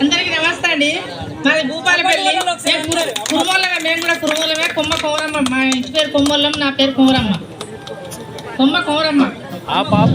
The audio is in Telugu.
అందరికి నమస్తే అండి. మాది భూపాలపల్లి. మేము కురుమూలమే మేము కూడా కురుమూలమే కొమ్మ కౌరమ్మ మా ఇంటి పేరు కొమ్మోళ్ళం నా పేరు కుమరమ్మ కొమ్మ కౌరమ్మ ఆ పాప